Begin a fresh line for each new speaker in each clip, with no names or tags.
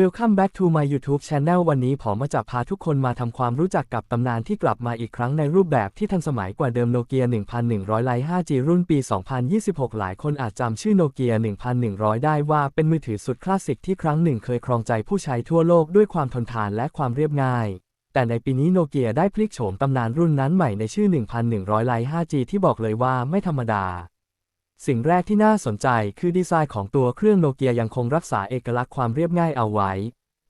Welcome back to my YouTube channel วันนี้ผมมาจะพาทุกคนมาทำความรู้จักกับตำนานที่กลับมาอีกครั้งในรูปแบบที่ทันสมัยกว่าเดิมโนเกีย 1100 ไลท์ 5G รุ่นปี 2026 หลายคนอาจจำชื่อโนเกีย 1100 ได้ว่าเป็นมือถือสุดคลาสสิกที่ครั้งหนึ่งเคยครองใจผู้ใช้ทั่วโลกด้วยความทนทานและความเรียบง่าย แต่ในปีนี้โนเกียได้พลิกโฉมตำนานรุ่นนั้นใหม่ในชื่อ 1100 ไลท์ 5G ที่บอกเลยว่าไม่ธรรมดา สิ่งแรกที่น่าสนใจคือดีไซน์ของตัวเครื่องโนเกียยังคงรักษาเอกลักษณ์ความเรียบง่ายเอาไว้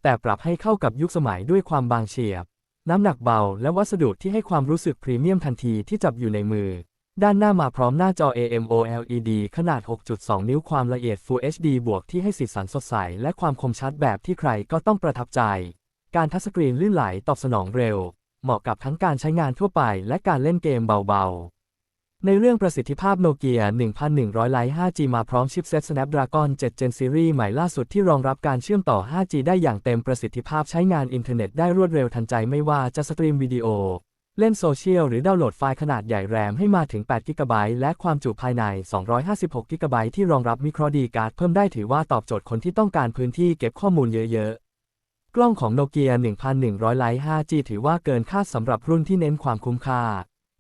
แต่ปรับให้เข้ากับยุคสมัยด้วยความบางเฉียบ น้ำหนักเบาและวัสดุที่ให้ความรู้สึกพรีเมียมทันทีที่จับอยู่ในมือ ด้านหน้ามาพร้อมหน้าจอ AMOLED ขนาด 6.2 นิ้วความละเอียด Full HD บวกที่ให้สีสันสดใส และความคมชัดแบบที่ใครก็ต้องประทับใจ การทัชสกรีนลื่นไหลตอบสนองเร็ว เหมาะกับทั้งการใช้งานทั่วไป และการเล่นเกมเบาๆ ในเรื่องประสิทธิภาพโนเกีย1100 ไลท์ 5G มาพร้อมชิปเซ็ต Snapdragon 7 Gen Series ใหม่ล่าสุดที่รองรับการเชื่อมต่อ 5G ได้อย่างเต็มประสิทธิภาพใช้งานอินเทอร์เน็ตได้รวดเร็วทันใจไม่ว่าจะสตรีมวิดีโอ เล่นโซเชียลหรือดาวน์โหลดไฟล์ขนาดใหญ่แรมให้มาถึง8 g b และความจุภายใน 256 g b ที่รองรับมิโครดีการ์ดเพิ่มได้ถือว่าตอบโจทย์คนที่ต้องการพื้นที่เก็บข้อมูลเยอะๆกล้องของโนเกีย1100 ไลท์ 5G ถือว่าเกินคาดสำหรับรุ่นที่เน้นความคุ้มค่า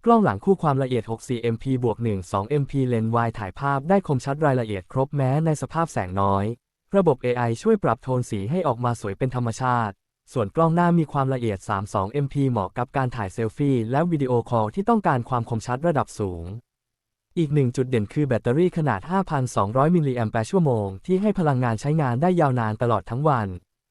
กล้องหลังคู่ความละเอียด 64 MP บวก 1 2 MP เลนส์วายถ่ายภาพได้คมชัดรายละเอียดครบแม้ในสภาพแสงน้อย ระบบ AI ช่วยปรับโทนสีให้ออกมาสวยเป็นธรรมชาติ ส่วนกล้องหน้ามีความละเอียด 32 MP เหมาะกับการถ่ายเซลฟี่และวิดีโอคอลที่ต้องการความคมชัดระดับสูง อีกหนึ่งจุดเด่นคือแบตเตอรี่ขนาด 5,200 มิลลิแอมแปร์ชั่วโมงที่ให้พลังงานใช้งานได้ยาวนานตลอดทั้งวัน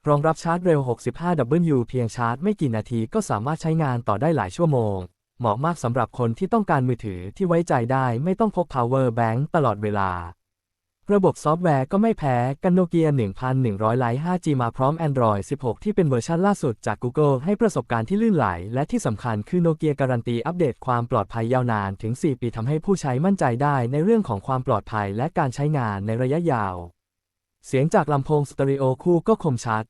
รองรับชาร์จเร็ว 65W เพียงชาร์จไม่กี่นาทีก็สามารถใช้งานต่อได้หลายชั่วโมง เหมาะมากสำหรับคนที่ต้องการมือถือที่ไว้ใจได้ไม่ต้องพก power bank ตลอดเวลา ระบบซอฟต์แวร์ก็ไม่แพ้กันโนเกีย1100ไลท์ 5G มาพร้อม Android 16 ที่เป็นเวอร์ชันล่าสุดจาก Google ให้ประสบการณ์ที่ลื่นไหล และที่สำคัญคือโนเกียการันตีอัปเดตความปลอดภัยยาวนานถึง 4 ปีทำให้ผู้ใช้มั่นใจได้ในเรื่องของความปลอดภัยและการใช้งานในระยะยาว เสียงจากลำโพงสเตอริโอคู่ก็คมชัด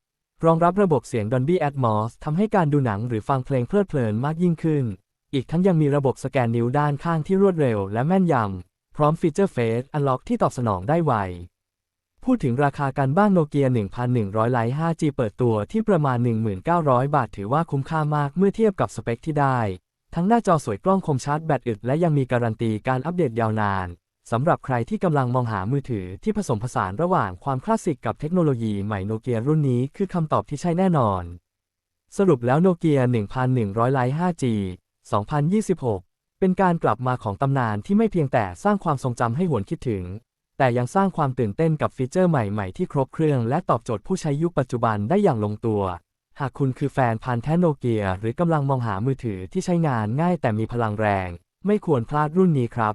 รองรับระบบเสียง Dolby Atmos ทำให้การดูหนังหรือฟังเพลงเพลิดเพลินมากยิ่งขึ้น อีกทั้งยังมีระบบสแกนนิ้วด้านข้างที่รวดเร็วและแม่นยำ พร้อมฟีเจอร์ Face Unlock ที่ตอบสนองได้ไว พูดถึงราคาการบ้านโนเกีย 1,100 ไลท์ 5G เปิดตัวที่ประมาณ 1,900 บาทถือว่าคุ้มค่ามากเมื่อเทียบกับสเปคที่ได้ ทั้งหน้าจอสวยกล้องคมชัดแบตอึดและยังมีการันตีการอัปเดตยาวนานสำหรับใครที่กำลังมองหามือถือที่ผสมผสานระหว่างความคลาสสิกกับเทคโนโลยีใหม่โนเกียรุ่นนี้คือคำตอบที่ใช่แน่นอน สรุปแล้วโนเกีย 1,100 ไลท์ 5G 2026 เป็นการกลับมาของตำนานที่ไม่เพียงแต่สร้างความทรงจำให้หวนคิดถึง แต่ยังสร้างความตื่นเต้นกับฟีเจอร์ใหม่ๆที่ครบเครื่องและตอบโจทย์ผู้ใช้ยุคปัจจุบันได้อย่างลงตัว หากคุณคือแฟนพันธ์แท้โนเกีย หรือกำลังมองหามือถือที่ใช้งานง่ายแต่มีพลังแรง ไม่ควรพลาดรุ่นนี้ครับ